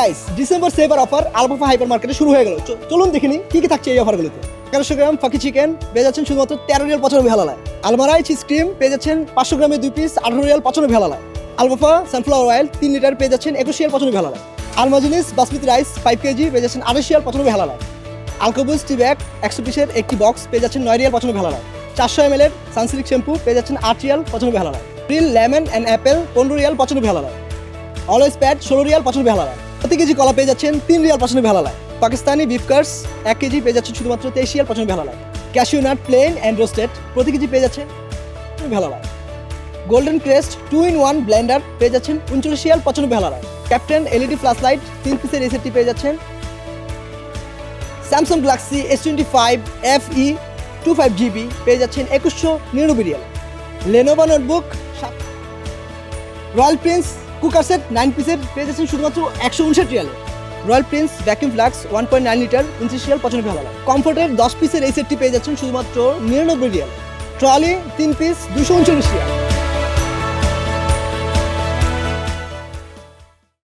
Guys December saver offer Alpha hyper মার্কেটে শুরু হয়ে গেল। চলুন দেখিনি কি কি থাকছে এই অফারগুলোতে এগারোশো গ্রাম ফাঁকি চিকেন পেয়ে যাচ্ছেন শুধুমাত্র তেরো রিয়াল পঁচানব্বই হালালায়। আলমারাই চিজ ক্রিম পেয়ে যাচ্ছেন পাঁচশো গ্রামে দুই পিস আঠারো রিয়াল পঁচানব্বই হালালায়। আলফা সানফ্লাওয়ার অয়েল তিন লিটার পেয়ে যাচ্ছেন একুশ রিয়াল পঁচানব্বই হালালায়। আলমাজিনিস বাসমতি রাইস ফাইভ কেজি পেয়ে যাচ্ছেন আঠাশ রিয়াল পঁচানব্বই হালালায়। আলকোবুস টি ব্যাগ একশো পিসের একটি বক্স পেয়ে যাচ্ছেন নয় রিয়াল পঁচানব্বই হালালায়। চারশো এম এর সানসিল্ক শ্যাম্পু পেয়ে যাচ্ছেন আট রিয়াল পঁচানব্বই হালালায়। রিল লেমন অ্যান্ড অ্যাপেল পনেরো রিয়াল পঁচানব্বই হালালায়। অলওয়েজ প্যাড ষোলো রিয়াল পঁচানব্বই হালালায়। প্রতি কেজি কলা পেয়ে যাচ্ছেন তিন রিয়াল পঁচানব্বই হালালায় পাকিস্তানি বিফ কার্স এক কেজি পেয়ে যাচ্ছেন শুধুমাত্র তেইশ রিয়াল পঁচানব্বই হালালায় cashew nut plain and roasted প্রতি কেজি পেয়ে পঁচানব্বই হালালায় golden crest two in one blender পেয়ে যাচ্ছেন উনচল্লিশ রিয়াল পঁচানব্বই হালালায় ক্যাপ্টেন এলইডি ফ্ল্যাশ লাইট তিন পিসের এই সেটটি পেয়ে যাচ্ছেন Samsung Galaxy S twenty five F E two five GB পেয়ে যাচ্ছেন একুশশো নিরানব্বই riyal. Lenovo notebook Royal Prince cooker set nine পিসের পেয়ে যাচ্ছেন শুধুমাত্র একশো উনষাট রিয়ালে। Royal Prince vacuum flask one point nine litre উনত্রিশ রিয়াল, পঁচানব্বই হাজার কমফোর্টের দশ পিসের এই সেটটি পেয়ে যাচ্ছেন শুধুমাত্র নিরানব্বই রিয়াল। ট্রলি তিন পিস দুশো উনচল্লিশ রিয়াল।